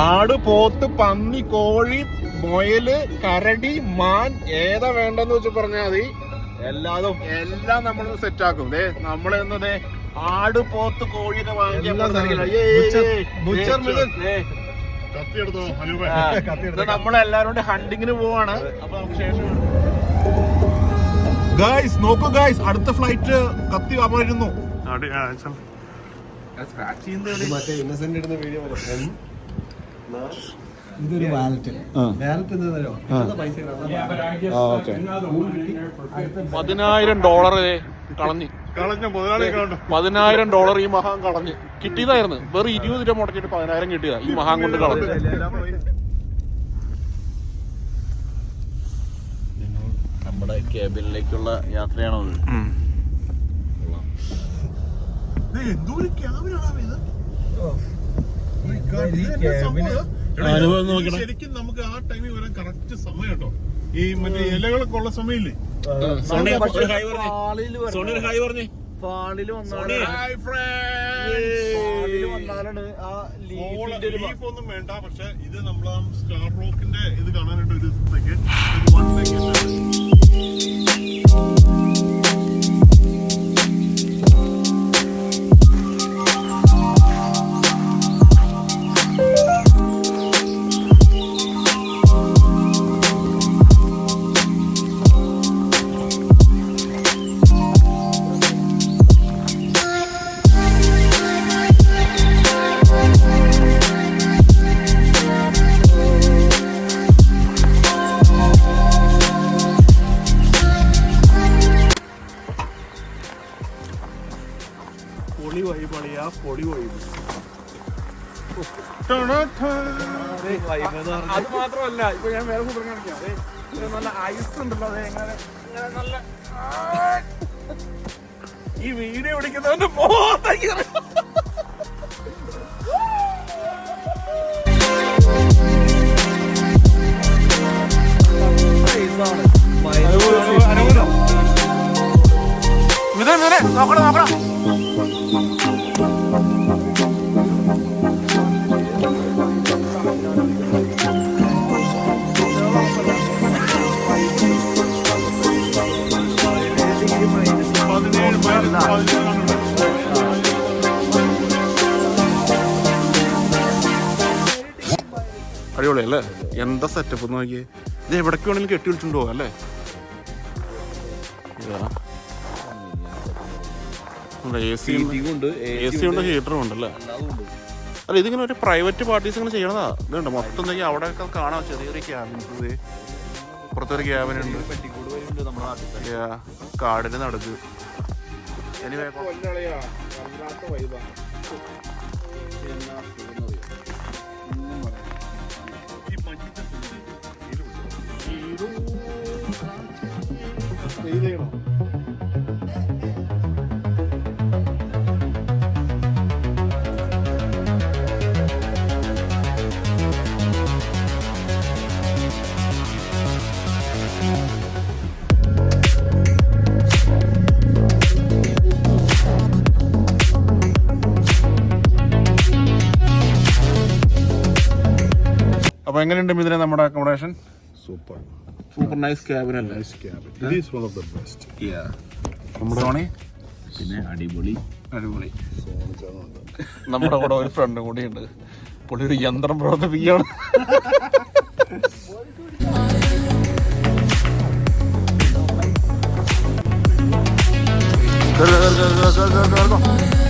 ആട് പോത്ത് പന്നി കോഴി മൊയൽ കരടി മാൻ ഏതാ വേണ്ടെന്ന് വെച്ച് പറഞ്ഞാൽ മതി. എല്ലാതും എല്ലാം നമ്മൾ സെറ്റ് ആക്കും. ദേ നമ്മൾ എന്നതേ ആട് പോത്ത് വാങ്ങിക്കാൻ ഇത് എടുത്ത് നമ്മളെല്ലാരും കൂടി ഹണ്ടിങ്ങിന് പോവാണ്. അപ്പൊ നമുക്ക് ശേഷം ഗായ്സ് നോക്കൂ ഗായ്സ് അടുത്ത ഫ്ലൈറ്റ് കത്തി മറ്റേ ഇന്നസെന്റ് ഇടുന്ന വീഡിയോ പോലെ. ഇതൊരു വാലറ്റ് വാലറ്റ് പൈസ പതിനായിരം ഡോളർ കളഞ്ഞു. കളഞ്ഞ മുതലാളി പതിനായിരം ഡോളർ ഈ മഹാൻ കളഞ്ഞ്. കിട്ടിയതായിരുന്നു. വെറും ഇരുപത് രൂപ മുടക്കിയിട്ട് പതിനായിരം കിട്ടിയതാ. ഈ മഹാൻ കൊണ്ട് കളഞ്ഞു. നമ്മുടെ കേബിനിലേക്കുള്ള യാത്രയാണത് എന്തോ ഒരു ഇത്? ശരിക്കും നമുക്ക് ആ ടൈമിൽ വരാൻ കറക്റ്റ് സമയം കേട്ടോ. ഈ മറ്റേ ഇലകളൊക്കെ ഉള്ള സമയമില്ലേ? ഹായ് പറഞ്ഞേ. ഫാണിൽ വന്നാണ് വന്നാലാണ് ആ ലീഫ് ഒന്നും വേണ്ട പക്ഷെ ഇത് നമ്മൾ സ്റ്റാർ റോക്കിന്റെ ഇത് കാണാനായിട്ട് ഒരു ദിവസത്തേക്ക് വൺ സെക്കൻഡ് പൊളി വൈബളിയാ പൊടി വൈബ് അത് മാത്രമല്ല ഇപ്പൊ ഞാൻ വേറെ കൂട്ടം കാണിക്കാം. നല്ല ഐസ് ഉണ്ടല്ലോ അതെ എങ്ങനെ ഇങ്ങനെ നല്ല ആ. ഈ വീഡിയോ പിടിക്കുന്നവന്റെ മോത്തേക്ക് അല്ലേ? എന്താ സെറ്റപ്പ് നോക്കിയേ? ഇത് എവിടേക്ക് വേണമെങ്കിലും കെട്ടി വിളിച്ചുകൊണ്ട് പോകാം അല്ലേ? എ സി ഉണ്ട് എ സി ഉണ്ട്. ഹീറ്ററും ഉണ്ടല്ലേ അല്ല? ഇതിങ്ങനെ ഒരു പ്രൈവറ്റ് പാർട്ടീസ് ഇങ്ങനെ ചെയ്യണതാ. ഇതുണ്ട് മൊത്തം എന്തെങ്കിലും അവിടെ ഒക്കെ കാണാം ചെറിയൊരു ക്യാബിൻസ് പുറത്തൊരു ക്യാബിനുണ്ട് കാടിന് നടുക്ക്. Anyway, അപ്പൊ എങ്ങനെയുണ്ട് മിഥുന നമ്മുടെ accommodation super. Super nice cabin അല്ലേ? It is one of the best നമ്മുടെ സോണി പിന്നെ അടിപൊളി. അടിപൊളി. നമ്മുടെ കൂടെ ഒരു ഫ്രണ്ട് കൂടി ഉണ്ട് പുള്ളി ഒരു യന്ത്രം പ്രവർത്തിപ്പിക്കുകയാണ്. Go, go, go, go, go, go, go, കേറ്.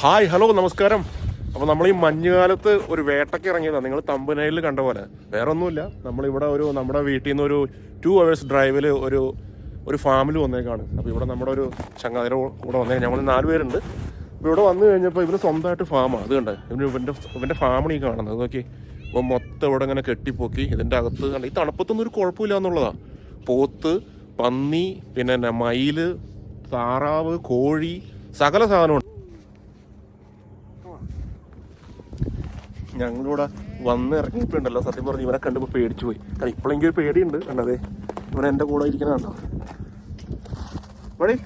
ഹായ് ഹലോ നമസ്കാരം. അപ്പോൾ നമ്മൾ ഈ മഞ്ഞുകാലത്ത് ഒരു വേട്ടയ്ക്ക് ഇറങ്ങിയതാണ് നിങ്ങൾ തമ്പനയിൽ കണ്ട പോലെ. വേറെ ഒന്നുമില്ല നമ്മളിവിടെ ഒരു നമ്മുടെ വീട്ടിൽ നിന്ന് ഒരു ടു അവേഴ്സ് ഡ്രൈവിൽ ഒരു ഒരു ഫാമിൽ വന്നേക്കാണ്. അപ്പോൾ ഇവിടെ നമ്മുടെ ഒരു ചങ്ങാതിര കൂടെ വന്നേ. ഞങ്ങൾ നാല് പേരുണ്ട്. അപ്പോൾ ഇവിടെ വന്നു കഴിഞ്ഞപ്പോൾ ഇവന് സ്വന്തമായിട്ട് ഫാമാണ് അത് കണ്ടേ? ഇവന് ഇവന്റെ ഇവന്റെ ഫാമാണ് ഈ കാണുന്നത്. നോക്കി. അപ്പോൾ മൊത്തം ഇവിടെ ഇങ്ങനെ കെട്ടിപ്പൊക്കി ഇതിന്റെ അകത്ത് കണ്ട? ഈ തണുപ്പത്തൊന്നും ഒരു കുഴപ്പമില്ല എന്നുള്ളതാണ് പോത്ത് പന്നി പിന്നെ മയിൽ താറാവ് കോഴി സകല സാധനമുണ്ട് ഞങ്ങളിവിടെ വന്ന് ഇറങ്ങിയിട്ടുണ്ടല്ലോ. സത്യം പറഞ്ഞ് ഇവനെ കണ്ടപ്പോൾ പേടിച്ചു പോയി. കാരണം ഇപ്പോഴെങ്കിലും ഒരു പേടിയുണ്ട് കണ്ടതേ ഇവൻ എന്റെ കൂടെ ഇരിക്കണ കണ്ടോ? ബടി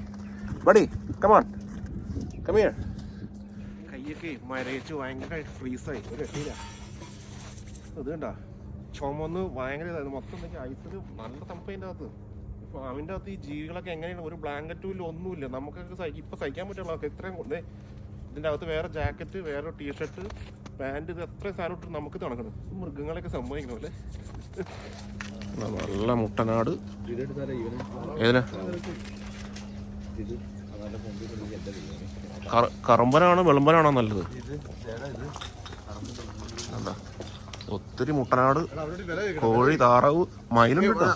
ബടി കമാൺ കമിയ കയ്യൊക്കെ മരയിച്ച് ഭയങ്കര ഫ്രീസായി ഒരു രക്ഷയില്ല. അത് കണ്ടാ? ചുമന്ന് ഭയങ്കര ഇതായിരുന്നു മൊത്തം ഐസിൽ നല്ല തണുപ്പതിന്റെ അകത്ത്. ഫാമിന്റെ അകത്ത് ഈ ജീവികളൊക്കെ എങ്ങനെയാണ്? ഒരു ബ്ലാങ്കറ്റും ഇല്ല ഒന്നുമില്ല. നമുക്കൊക്കെ സഹിക്കും ഇപ്പം സഹിക്കാൻ പറ്റുള്ള ഇത്രയും കൊണ്ട് ഇതിന്റെ അകത്ത് വേറെ ജാക്കറ്റ് വേറെ ടീഷർട്ട് പാന്റ് ഇത് എത്ര സാധനം ഇട്ട് നമുക്ക് തുടങ്ങണം മൃഗങ്ങളൊക്കെ സമ്മതിക്കണം അല്ലേ? നല്ല മുട്ടനാട്. ഏതിനാ? കറ- കറമ്പനാണോ വെളുമ്പനാണോ നല്ലത്? എന്താ ഒത്തിരി മുട്ടനാട്. കോഴി താറാവ് മൈലും കിട്ടും.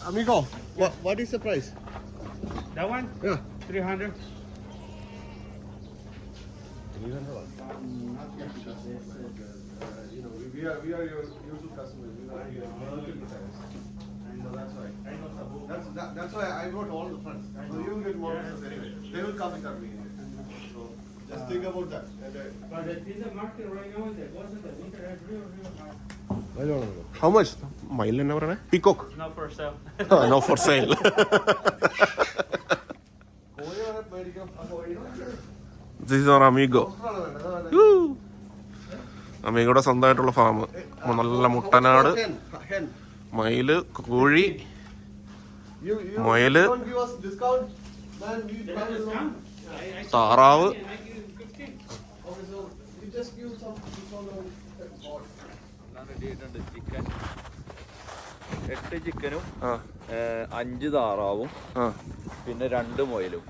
even though. Not your you know, we- are, we are your usual customers, we are here multiple times. So that's why, that's, that- that's why I wrote all the funds, so you will get more funds anyway, they will come in our meeting. So, just think about that. And, uh, But it is market right now, there wasn't the winter has real, real hard. I don't know. How much? Mile an hour, Peacock. Not for sale. no, for sale. Ah, this is our Amigo അമീഗോയുടെ സ്വന്തമായിട്ടുള്ള farm നല്ല മുട്ടനാട്. മയിൽ കോഴി മുയൽ. താറാവ് And I give 15. Okay, so you just give some discount on that all. റെഡിയായിട്ടുണ്ട് chicken എട്ട് ചിക്കനും അഞ്ച് താറാവും പിന്നെ രണ്ട് മുയലും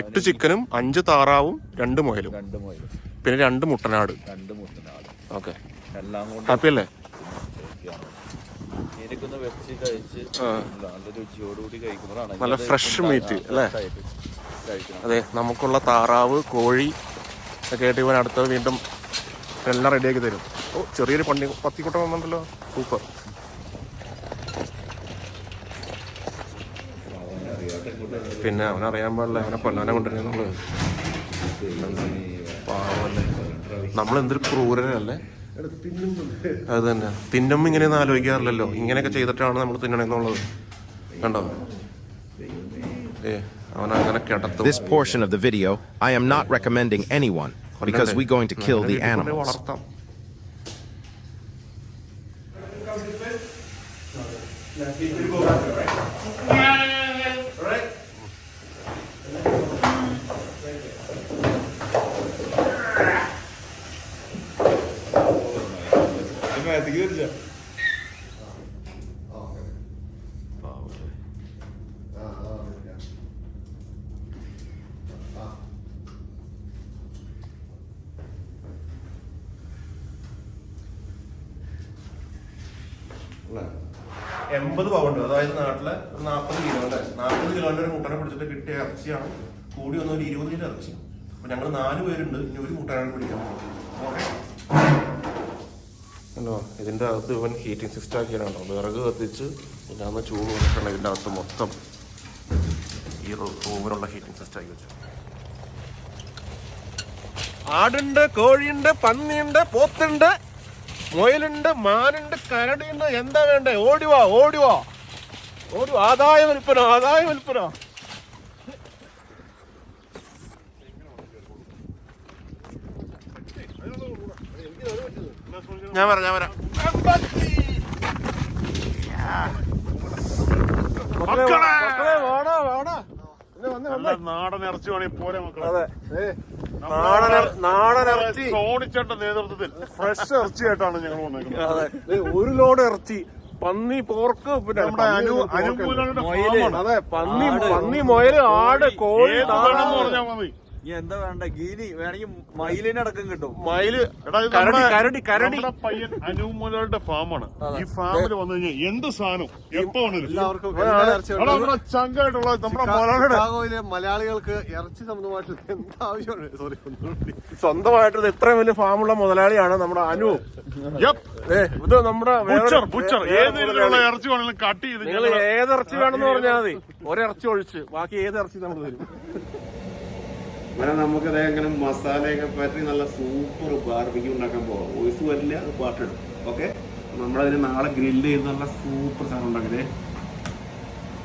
എട്ട് ചിക്കനും അഞ്ച് താറാവും രണ്ട് മുയലും. രണ്ട് മുയലും. പിന്നെ രണ്ട് മുട്ടനാട്. രണ്ട് മുട്ടനാട്. ഓക്കെ. എല്ലാം കൊണ്ട് ഹാപ്പി അല്ലേ? എനിക്കൊന്ന് വെച്ച് കഴിച്ച് ആ. നല്ല രുചിയോടുകൂടി കഴിക്കുമ്പോഴാണ് നല്ല ഫ്രഷ് മീറ്റ് അല്ലേ? അതെ നമുക്കുള്ള താറാവ് കോഴി ഒക്കെ ആയിട്ട് ഇവൻ അടുത്തത് വീണ്ടും എല്ലാം റെഡിയാക്കി തരും. ഓ ചെറിയൊരു പണ്ണി പത്തിക്കുട്ടം വന്നിട്ടുണ്ടല്ലോ. സൂപ്പർ. പിന്നെ അവനറിയാൻ പാടില്ല അവനെ കൊല്ലാനെ കൊണ്ടുവരുന്നുള്ളത് പാവല്ലേ നമ്മളെന്തൊരു ക്രൂരനല്ലേ അത് തന്നെ തിന്നുമ്പോ ഇങ്ങനെയൊന്നും ആലോചിക്കാറില്ലല്ലോ ഇങ്ങനെയൊക്കെ ചെയ്തിട്ടാണ് നമ്മൾ തിന്നണെന്നുള്ളത് കണ്ടോ ഏ അവൻ അങ്ങനെ കിടത്തും This portion of the video, I am not recommending anyone because we're going to kill the വീട്ടിൽ കൊണ്ടുപോയി animals. വളർത്താം എൺപത് പൗണ്ട് അതായത് നാട്ടിലെ ഒരു നാൽപ്പത് കിലോ അല്ലേ നാൽപ്പത് കിലോന്റെ ഒരു മുട്ടനെ പിടിച്ചിട്ട് കിട്ടിയ ഇറച്ചിയാണ്. കൂടി വന്ന ഒരു ഇരുപത് കിലോ ഇറച്ചി. അപ്പൊ ഞങ്ങൾ നാല് പേരുണ്ട്. ഇനി ഒരു മുട്ടനാണ് പിടിക്കാൻ ഓക്കെ? ഇതിന്റെ ഇതിന്റെ അകത്ത് ഇവൻ ഹീറ്റിംഗ് സിസ്റ്റം ആക്കിയാണോ വിറക് കത്തിച്ച് അന്ന് ചൂട് വന്നിട്ടുണ്ട് ഇതിന്റെ അകത്ത് മൊത്തം. ഈ റൂമിലുള്ള ഹീറ്റിംഗ് സിസ്റ്റം ആക്കി വെച്ചു. ആടുണ്ട് കോഴിയുണ്ട് പന്നിയുണ്ട് പോത്തുണ്ട് മുയലുണ്ട് മാനുണ്ട് കരടിയുണ്ട്. എന്താ വേണ്ടേ? ഓടിവാ ഓടിവാ ഓടി ആദായ വിൽപ്പന ആദായ വിൽപ്പന. ഞാൻ വരാം ഞാൻ വരാം. മക്കളെ! നല്ല നാടൻ ഇറച്ചി വേണേ പോലെ മക്കളെ. അതെ. ഇറച്ചി സോണിച്ചേട്ട നേതൃത്വത്തിൽ. ഫ്രഷ് ഇറച്ചിയായിട്ടാണ് ഞങ്ങൾ വന്നേക്കുന്നത്. അതെ. ഒരു ലോഡ് ഇറച്ചി പന്നി പോർക്ക് പിന്നെ അതെ പന്നി പന്നി മുയൽ ആട് കോഴി ഇനി എന്താ വേണ്ട? ഗീനി വേണമെങ്കിൽ മയിലിനെ അടക്കം കിട്ടും. മയിൽ എടാ ഇത് കരടി, നമ്മുടെ- കരടി, കരടി. നമ്മുടെ പയ്യൻ അനൂമുലയുടെ ഫാമാണ്. ഈ ഫാമിൽ വന്നു കഴിഞ്ഞാൽ എന്ത് സാധനം? എപ്പോ എല്ലാവർക്കും എല്ലാ ഇറച്ചിയും ഉണ്ട്. ചങ്കായിട്ടുള്ള നമ്മുടെ മലയാളിയുടെ ചിക്കാഗോയിലെ മലയാളികൾക്ക് ഇറച്ചി സംബന്ധമായിട്ട് എന്ത് ആവശ്യമാണ് സോറി സ്വന്തമായിട്ട് ഇത് ഇത്രയും വലിയ ഫാമുള്ള മുതലാളിയാണ് നമ്മുടെ അനു. Yep. ദേ, ഇത് നമ്മുടെ വേറെ- ബുച്ചർ ബുച്ചർ. വേറെ ഏത് രീതിയിലുള്ള മുതലാളി. ഇറച്ചി വേണമെങ്കിലും കട്ട് ചെയ്ത് നിങ്ങൾ ഞങ്ങൾ ഏത് ഇറച്ചി വേണമെന്ന് പറഞ്ഞാൽ മതി. ഒരിറച്ചി ഒഴിച്ച്. ബാക്കി ഏത് ഇറച്ചി നമ്മൾ തരും? അങ്ങനെ നമുക്ക് അങ്ങനെ മസാലയൊക്കെ പറ്റി നല്ല സൂപ്പർ ബാർബിക്ക് ഉണ്ടാക്കാൻ പോകാം വോയിസ് വരില്ല അത് പാട്ടിടും. ഓക്കെ നമ്മളതിന് നാളെ ഗ്രില്ല് ചെയ്ത് നല്ല സൂപ്പർ സാധനം ഉണ്ടാക്കില്ലേ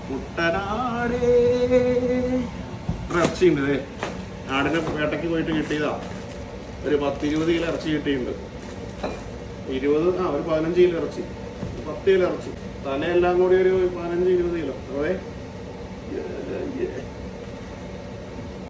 കുട്ടനാടേ ഇറച്ചിയുണ്ട് ഇതേ ആടിനെ വേട്ടയ്ക്ക് പോയിട്ട് കിട്ടിയതാ. ഒരു പത്ത് ഇരുപത് കിലോ ഇറച്ചി കിട്ടിയിട്ടുണ്ട്. ഇരുപത് ആ ഒരു പതിനഞ്ച് കിലോ ഇറച്ചി. പത്ത് കിലോ ഇറച്ചി. തലയെല്ലാം കൂടി ഒരു പതിനഞ്ച് ഇരുപത് കിലോ. അതെ?